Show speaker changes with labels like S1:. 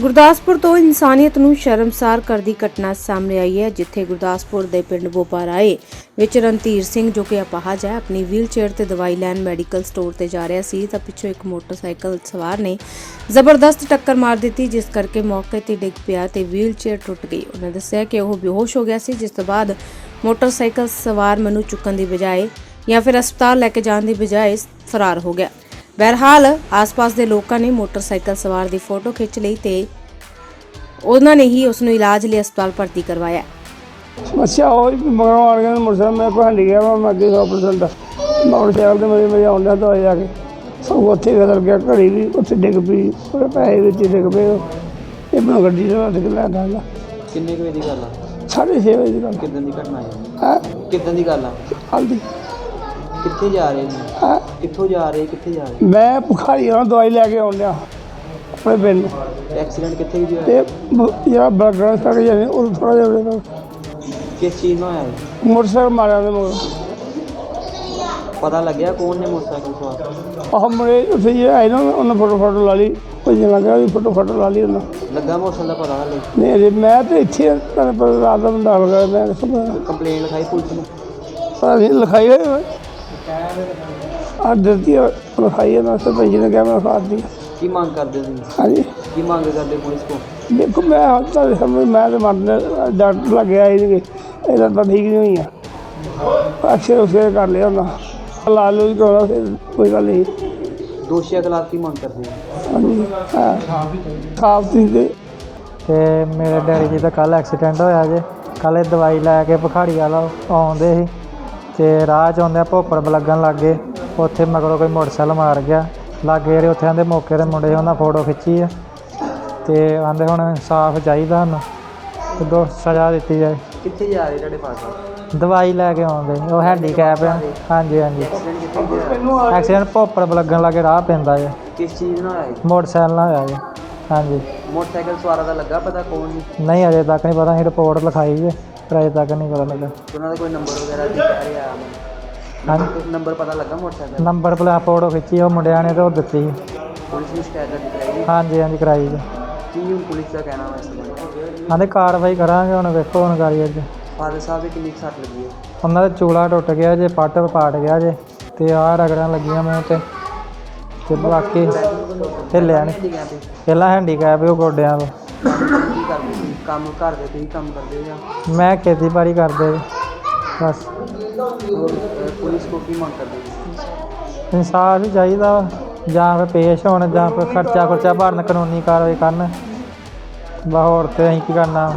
S1: ਗੁਰਦਾਸਪੁਰ ਤੋਂ ਇਨਸਾਨੀਅਤ ਨੂੰ ਸ਼ਰਮਸਾਰ ਕਰਦੀ ਘਟਨਾ ਸਾਹਮਣੇ ਆਈ ਹੈ, ਜਿੱਥੇ ਗੁਰਦਾਸਪੁਰ ਦੇ ਪਿੰਡ ਬੋਪਾਰਾਏ ਵਿੱਚ ਰਣਧੀਰ ਸਿੰਘ, ਜੋ ਕਿ ਅਪਾਹਜ ਹੈ, ਆਪਣੀ ਵੀਲਚੇਅਰ ਤੇ ਦਵਾਈ ਲੈਣ ਮੈਡੀਕਲ ਸਟੋਰ ਤੇ ਜਾ ਰਿਹਾ ਸੀ, ਤਾਂ ਪਿੱਛੋਂ ਇੱਕ ਮੋਟਰਸਾਈਕਲ ਸਵਾਰ ਨੇ ਜ਼ਬਰਦਸਤ ਟੱਕਰ ਮਾਰ ਦਿੱਤੀ, ਜਿਸ ਕਰਕੇ ਮੌਕੇ ਤੇ ਡਿੱਗ ਪਿਆ ਤੇ ਵੀਲਚੇਅਰ ਟੁੱਟ ਗਈ। ਉਹਨਾਂ ਦੱਸਿਆ ਕਿ ਉਹ ਬੇਹੋਸ਼ ਹੋ ਗਿਆ ਸੀ, ਜਿਸ ਤੋਂ ਬਾਅਦ ਮੋਟਰਸਾਈਕਲ ਸਵਾਰ ਮੈਨੂੰ ਚੁੱਕਣ ਦੀ ਬਜਾਏ ਜਾਂ ਫਿਰ ਹਸਪਤਾਲ ਲੈ ਕੇ ਜਾਣ ਦੀ ਬਜਾਏ ਫਰਾਰ ਹੋ ਗਿਆ। ਬਹਰਹਾਲ ਆਸ-ਪਾਸ ਦੇ ਲੋਕਾਂ ਨੇ ਮੋਟਰਸਾਈਕਲ ਸਵਾਰ ਦੀ ਫੋਟੋ ਖਿੱਚ ਲਈ ਤੇ ਉਹਨਾਂ ਨੇ ਹੀ ਉਸ ਨੂੰ ਇਲਾਜ ਲਈ ਹਸਪਤਾਲ ਭਰਤੀ ਕਰਵਾਇਆ।
S2: ਅੱਛਾ ਉਹ ਹੀ ਮਗਰੋਂ ਆਣ ਕੇ ਮੋਟਰਸਾਈਕਲ ਮੈਂ ਕੋਈ ਹੰਡੀ ਗਿਆ ਵਾ, ਮੈਂ ਅੱਗੇ 100% ਮੋਟਰਸਾਈਕਲ ਤੇ ਮੇਰੇ ਮੇਰੇ ਆਉਂਦਾ ਤਾਂ ਹੋਇਆ ਕਿ ਸਭ ਉੱਥੇ ਬਦਲ ਗਿਆ ਘੜੀ ਵੀ ਉੱਥੇ ਡਿੱਗ ਪਈ ਉਹਦੇ ਪੈਸੇ ਵਿੱਚ ਡਿੱਗ ਪਏ ਉਹ। ਇਹ ਮੈਂ ਗੱਡੀ ਦੇ ਹੱਥ ਲੈ ਦਾਂਗਾ
S3: ਕਿੰਨੇ ਕੁ ਵਜੇ ਦੀ ਗੱਲ ਆ?
S2: ਸਾਢੇ ਛੇ ਵਜੇ ਦੀ ਗੱਲ
S3: ਕਿਦਾਂ ਦੀ ਘਟਨਾ ਹੈ
S2: ਹੈ?
S3: ਕਿਦਾਂ ਦੀ ਗੱਲ ਆ?
S2: ਹਲਦੀ
S3: ਕਿੱਥੇ ਜਾ ਰਹੇ ਨੇ?
S2: ਹੈ।
S3: ਕਿੱਥੋਂ ਜਾ ਰਹੇ ਕਿੱਥੇ ਜਾ ਰਹੇ?
S2: ਮੈਂ ਭੁਖਾਰੀ ਨਾਲ ਦਵਾਈ ਲੈ ਕੇ ਡਿਆ। ਆਪਣੇ ਪਿੰਡ।
S3: ਐਕਸੀਡੈਂਟ ਕਿੱਥੇ ਵੀ ਹੋਇਆ?
S2: ਤੇ ਬ- ਜਿਹੜਾ ਬਰਗਰ ਸੜ ਜਾਂਦੇ ਉਹ ਥੋੜਾ ਜਿਹਾ
S3: ਕਿਸ ਚੀਜ਼ ਨਾਲ ਹੋਇਆ? ਇਹ?
S2: ਮੋਟਰਸਾਈਕਲ ਮਾਰਿਆ ਦੇ ਮਗਰ।
S3: ਪਤਾ ਲੱਗਿਆ ਕੌਣ ਨੇ ਮੋਟਰਸਾਈਕਲ ਸਵਾਰ
S2: ਉਹ ਮੁੰਡੇ ਉੱਥੇ ਜੇ ਆਏ ਨਾ ਉਹਨਾਂ ਫੋਟੋ ਫੋਟੋ ਲਾ ਲਈ ਕੋਈ ਜਣਾ ਗਿਆ ਵੀ ਫੋਟੋ ਫੋਟੋ ਲਾ ਲਈ ਉਹਨਾਂ।
S3: ਲੱਗਾ ਮੋਟਰਸਾਈਕਲ ਦਾ ਪਤਾ ਹਲੇ?
S2: ਨਹੀਂ ਅਜੇ ਮੈਂ ਤੇ ਇੱਥੇ ਆ, ਤੁਹਾਨੂੰ ਪਤਾ ਰਾਤ ਦਾ ਬੰਦਾ ਲਗਾ ਮੈਂ ਕਿੱਥੋਂ ਪਤਾ
S3: ਕੰਪਲੇਨ ਲਿਖਾਈ ਪੁਲਿਸ ਨੂੰ?
S2: ਪਤਾ ਨਹੀਂ ਲਿਖਾਈ ਹੋਈ ਦਿੱਤੀ ਆ, ਲਿਖਾਈ ਹੈ ਨਾ ਸਰਪੰਚ ਨੇ ਕਿਹਾ ਮੈਂ ਖਾਦੀ
S3: ਕੀ ਮੰਗ ਕਰਦੇ ਸੀ
S2: ਹਾਂਜੀ।
S3: ਕੀ ਮੰਗ ਕਰਦੇ ਪੁਲਿਸ ਕੋ
S2: ਦੇਖੋ ਮੈਂ ਹੁਣ ਤਾਂ ਸਮਝ ਮੈਂ ਤੇ ਮਰਨ ਡਾਕਟਰ ਲੱਗਿਆ ਨਹੀਂ। ਇਹਦਾ ਤਾਂ ਠੀਕ ਨਹੀਂ ਹੋਈ ਆ। ਅਕਸ਼ਰ ਉਸੇ ਕਰ ਲਿਆ ਉਹਨਾਂ ਲਾ ਲੂ ਹੀ ਕਰਾਉਣਾ ਫਿਰ ਕੋਈ ਗੱਲ ਨਹੀਂ।
S3: ਦੋਸ਼ੀਆਂ ਖਿਲਾਫ ਕੀ ਮੰਗ ਕਰਦੇ ਹੋ?
S2: ਹਾਂਜੀ ਹਾਂ। ਖਾਫ ਤੀ ਤੇ
S4: ਤੇ ਮੇਰੇ ਡੈਡੀ ਜੀ ਦਾ ਕੱਲ ਐਕਸੀਡੈਂਟ ਹੋਇਆ ਜੇ। ਕੱਲ ਇਹ ਦਵਾਈ ਲੈ ਕੇ ਭਖਾੜੀ ਵਾਲਾ ਆਉਂਦੇ ਸੀ। ਤੇ ਰਾਹ 'ਚ ਆਉਂਦਿਆਂ ਭੋਪੜ ਲੱਗਣ ਲੱਗ ਗਏ। ਉੱਥੇ ਮਗਰੋਂ ਕੋਈ ਮੋਟਰਸਾਈਕਲ ਮਾਰ ਗਿਆ। ਲਾਗੇ ਜਿਹੜੇ ਉੱਥੇ ਆਂਦੇ ਮੌਕੇ ਦੇ ਮੁੰਡੇ ਉਹਨਾਂ ਫੋਟੋ ਖਿੱਚੀ ਆ। ਤੇ ਆਂਦੇ ਹੁਣ ਇਨਸਾਫ ਚਾਹੀਦਾ ਤੇ ਦੋ ਸਜ਼ਾ ਦਿੱਤੀ ਜਾਏ।
S3: ਕਿੱਥੇ ਜਾ ਰਹੇ ਤੁਹਾਡੇ ਪਾਸ
S4: ਦਵਾਈ ਲੈ ਕੇ ਆਉਂਦੇ ਉਹ ਹੈਂਡੀਕੈਪ ਆ। ਹਾਂਜੀ ਹਾਂਜੀ।
S3: ਐਕਸੀਡੈਂਟ
S4: ਭੋਪੜ ਲੱਗਣ ਲੱਗੇ ਰਾਹ ਪੈਂਦਾ ਜੇ
S3: ਕਿਸ ਚੀਜ਼ ਨਾਲ ਇਹ?
S4: ਮੋਟਰਸਾਈਕਲ ਨਾਲ ਜੇ ਹਾਂਜੀ।
S3: ਮੋਟਰਸਾਈਕਲ ਸਵਾਰਾਂ ਦਾ ਲੱਗਾ ਪਤਾ ਕੌਣ
S4: ਨਹੀਂ ਅਜੇ ਤੱਕ ਨਹੀਂ ਪਤਾ ਅਸੀਂ ਰਿਪੋਰਟ ਲਿਖਾਈ ਜੇ ਨਹੀਂ ਪਤਾ ਲੱਗਾ।
S3: ਉਹਨਾਂ ਦਾ ਕੋਈ ਨੰਬਰ ਵਗੈਰਾ ਦੀ ਕਹਿ ਰਿਹਾ
S4: ਹਾਂਜੀ।
S3: ਨੰਬਰ ਪਤਾ ਲੱਗਾ ਮੋਟਰਸਾਈਕਲ
S4: ਨੰਬਰ ਪਲੇਟ ਫੋਟੋ ਖਿੱਚੀ ਉਹ ਮੁੰਡਿਆਂ ਨੇ ਤੇ ਉਹ ਦਿੱਤੀ ਸੀ।
S3: ਪੁਲਿਸ ਨੂੰ ਸ਼ਿਕਾਇਤ ਦਰਜ ਕਰਾਈ
S4: ਹਾਂਜੀ ਹਾਂਜੀ ਕਰਾਈ ਜੀ
S3: ਕੀ ਹੁਣ ਪੁਲਿਸ ਦਾ ਕਹਿਣਾ ਵਾ ਇਸ ਬਾਰੇ
S4: ਆਂਦੇ ਕਾਰਵਾਈ ਕਰਾਂਗੇ ਹੁਣ ਵੇਖੋ ਹੁਣ ਕਰੀ ਅੱਜ।
S3: ਫਾਦਰ ਸਾਹਿਬ ਦੇ ਕਿੰਨੀ ਕੁ ਸੱਟ ਲੱਗੀ ਹੈ?
S4: ਉਹਨਾਂ ਦਾ ਚੂਲਾ ਟੁੱਟ ਗਿਆ ਜੇ ਪੱਟ ਪਾਟ ਗਿਆ ਜੇ ਤੇ ਆਹ ਰਗੜਾਂ ਲੱਗੀਆਂ ਮੈਂ ਤੇ। ਤੇ ਬਾਕੀ ਹਿੱਲਿਆ ਨਹੀਂ ਪਹਿਲਾਂ ਹੈਂਡੀਕੈਪ ਉਹ ਗੋਡਿਆਂ ਤੋਂ।
S3: ਕੀ ਕਰਦੇ ਸੀ ਕੰਮ ਘਰ ਦੇ ਤੁਸੀਂ ਕੰਮ ਕਰਦੇ ਜਾਂ?
S4: ਮੈਂ ਖੇਤੀਬਾੜੀ ਕਰਦੇ ਬਸ।
S3: ਹੋਰ ਅਹ, ਪੁਲਿਸ ਕੋ ਕੀ ਮੰਗ ਕਰਦੇ?
S4: ਇਨਸਾਫ ਹੀ ਚਾਹੀਦਾ ਵਾ। ਜਾਂ ਫਿਰ ਪੇਸ਼ ਹੋਣ ਜਾਂ ਫਿਰ ਖਰਚਾ ਖੁਰਚਾ ਭਰਨ ਕਾਨੂੰਨੀ ਕਾਰਵਾਈ ਕਰਨ। ਬਾ ਹੋਰ ਤੇ ਅਸੀਂ ਕੀ ਕਰਨਾ?